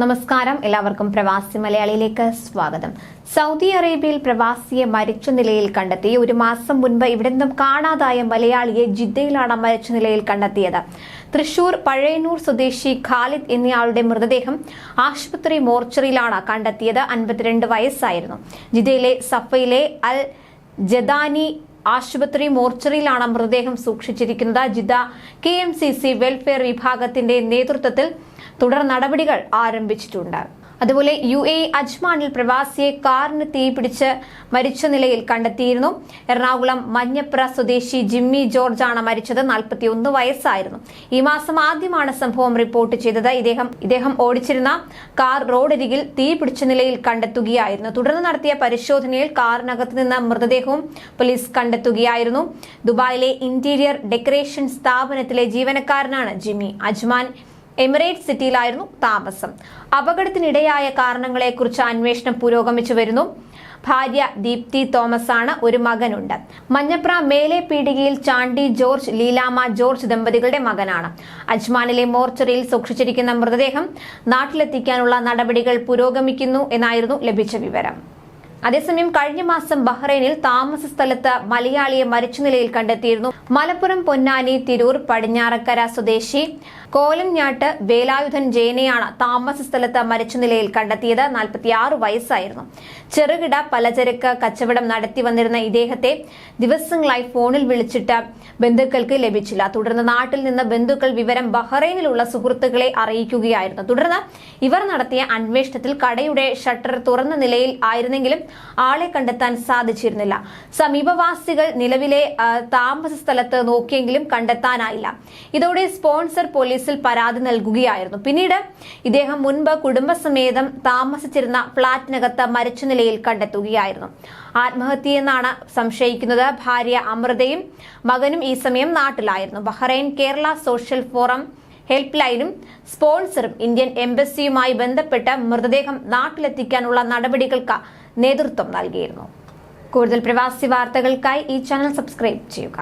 നമസ്കാരം. എല്ലാവർക്കും പ്രവാസി മലയാളിയിലേക്ക് സ്വാഗതം. സൗദി അറേബ്യയിൽ പ്രവാസിയെ മരിച്ച നിലയിൽ കണ്ടെത്തി. ഒരു മാസം മുൻപ് ഇവിടെ നിന്നും കാണാതായ മലയാളിയെ ജിദ്ദയിലാണ് മരിച്ച നിലയിൽ കണ്ടെത്തിയത്. തൃശൂർ പഴയന്നൂർ സ്വദേശി ഖാലിദ് എന്നയാളുടെ മൃതദേഹം ആശുപത്രി മോർച്ചറിയിലാണ് കണ്ടെത്തിയത്. അൻപത്തിരണ്ട് വയസ്സായിരുന്നു. ജിദ്ദയിലെ സഫയിലെ അൽ ജദാനി ആശുപത്രി മോർച്ചറിയിലാണ് മൃതദേഹം സൂക്ഷിച്ചിരിക്കുന്നത്. ജിദ്ദ കെ വെൽഫെയർ വിഭാഗത്തിന്റെ നേതൃത്വത്തിൽ തുടർ നടപടികൾ ആരംഭിച്ചിട്ടുണ്ട്. അതുപോലെ യു എ അജ്മാനിൽ പ്രവാസിയെ കാറിന് തീപിടിച്ച് മരിച്ച നിലയിൽ കണ്ടെത്തിയിരുന്നു. എറണാകുളം മഞ്ഞപ്ര സ്വദേശി ജിമ്മി ജോർജാണ് മരിച്ചത്. നാൽപ്പത്തിയൊന്ന് വയസ്സായിരുന്നു. ഈ മാസം ആദ്യമാണ് സംഭവം റിപ്പോർട്ട് ചെയ്തത്. ഇദ്ദേഹം ഇദ്ദേഹം ഓടിച്ചിരുന്ന കാർ റോഡരികിൽ തീപിടിച്ച നിലയിൽ കണ്ടെത്തുകയായിരുന്നു. തുടർന്ന് നടത്തിയ പരിശോധനയിൽ കാറിനകത്ത് നിന്ന് മൃതദേഹവും പോലീസ് കണ്ടെത്തുകയായിരുന്നു. ദുബായിലെ ഇന്റീരിയർ ഡെക്കറേഷൻ സ്ഥാപനത്തിലെ ജീവനക്കാരനാണ് ജിമ്മി അജ്മാൻ. എമിറേറ്റ് സിറ്റിയിലായിരുന്നു താമസം. അപകടത്തിനിടയായ കാരണങ്ങളെക്കുറിച്ച് അന്വേഷണം പുരോഗമിച്ചു വരുന്നു. ഭാര്യ ദീപ്തി തോമസ് ആണ് ഒരു മകനുണ്ട്. മഞ്ഞപ്ര മേലെ പീടികയിൽ ചാണ്ടി ജോർജ് ലീലാമ ജോർജ് ദമ്പതികളുടെ മകനാണ്. അജ്മാനിലെ മോർച്ചറിയിൽ സൂക്ഷിച്ചിരിക്കുന്ന മൃതദേഹം നാട്ടിലെത്തിക്കാനുള്ള നടപടികൾ പുരോഗമിക്കുന്നു എന്നായിരുന്നു ലഭിച്ച വിവരം. അതേസമയം കഴിഞ്ഞ മാസം ബഹ്റൈനിൽ താമസ സ്ഥലത്ത് മലയാളിയെ മരിച്ച നിലയിൽ കണ്ടെത്തിയിരുന്നു. മലപ്പുറം പൊന്നാനി തിരൂർ പടിഞ്ഞാറക്കര സ്വദേശി കോലംഞാട്ട് വേലായുധൻ ജയനെയാണ് താമസ സ്ഥലത്ത് മരിച്ച നിലയിൽ കണ്ടെത്തിയത്. നാൽപ്പത്തിയാറ് വയസ്സായിരുന്നു. ചെറുകിട പലചരക്ക് കച്ചവടം നടത്തി വന്നിരുന്ന ഇദ്ദേഹത്തെ ദിവസങ്ങളായി ഫോണിൽ വിളിച്ചിട്ട് ബന്ധുക്കൾക്ക് ലഭിച്ചില്ല. തുടർന്ന് നാട്ടിൽ നിന്ന് ബന്ധുക്കൾ വിവരം ബഹ്റൈനിലുള്ള സുഹൃത്തുക്കളെ അറിയിക്കുകയായിരുന്നു. തുടർന്ന് ഇവർ നടത്തിയ അന്വേഷണത്തിൽ കടയുടെ ഷട്ടർ തുറന്ന നിലയിൽ ആയിരുന്നെങ്കിലും ആളെ കണ്ടെത്താൻ സാധിച്ചിരുന്നില്ല. സമീപവാസികൾ നിലവിലെ താമസ സ്ഥലത്ത് നോക്കിയെങ്കിലും കണ്ടെത്താനായില്ല. ഇതോടെ സ്പോൺസർ പോലീസിൽ പരാതി നൽകുകയായിരുന്നു. പിന്നീട് ഇദ്ദേഹം മുൻപ് കുടുംബസമേതം താമസിച്ചിരുന്ന ഫ്ളാറ്റിനകത്ത് മരിച്ച നിലയിൽ കണ്ടെത്തുകയായിരുന്നു. ആത്മഹത്യയെന്നാണ് സംശയിക്കുന്നത്. ഭാര്യ അമൃതയും മകനും ഈ സമയം നാട്ടിലായിരുന്നു. Bahrain Kerala social forum help ലൈനും സ്പോൺസറും ഇന്ത്യൻ എംബസിയുമായി ബന്ധപ്പെട്ട് മൃതദേഹം നാട്ടിലെത്തിക്കാനുള്ള നടപടികൾക്ക് നേതൃത്വം നൽകിയിരുന്നു. കൂടുതൽ പ്രവാസി വാർത്തകൾക്കായി ഈ ചാനൽ സബ്സ്ക്രൈബ് ചെയ്യുക.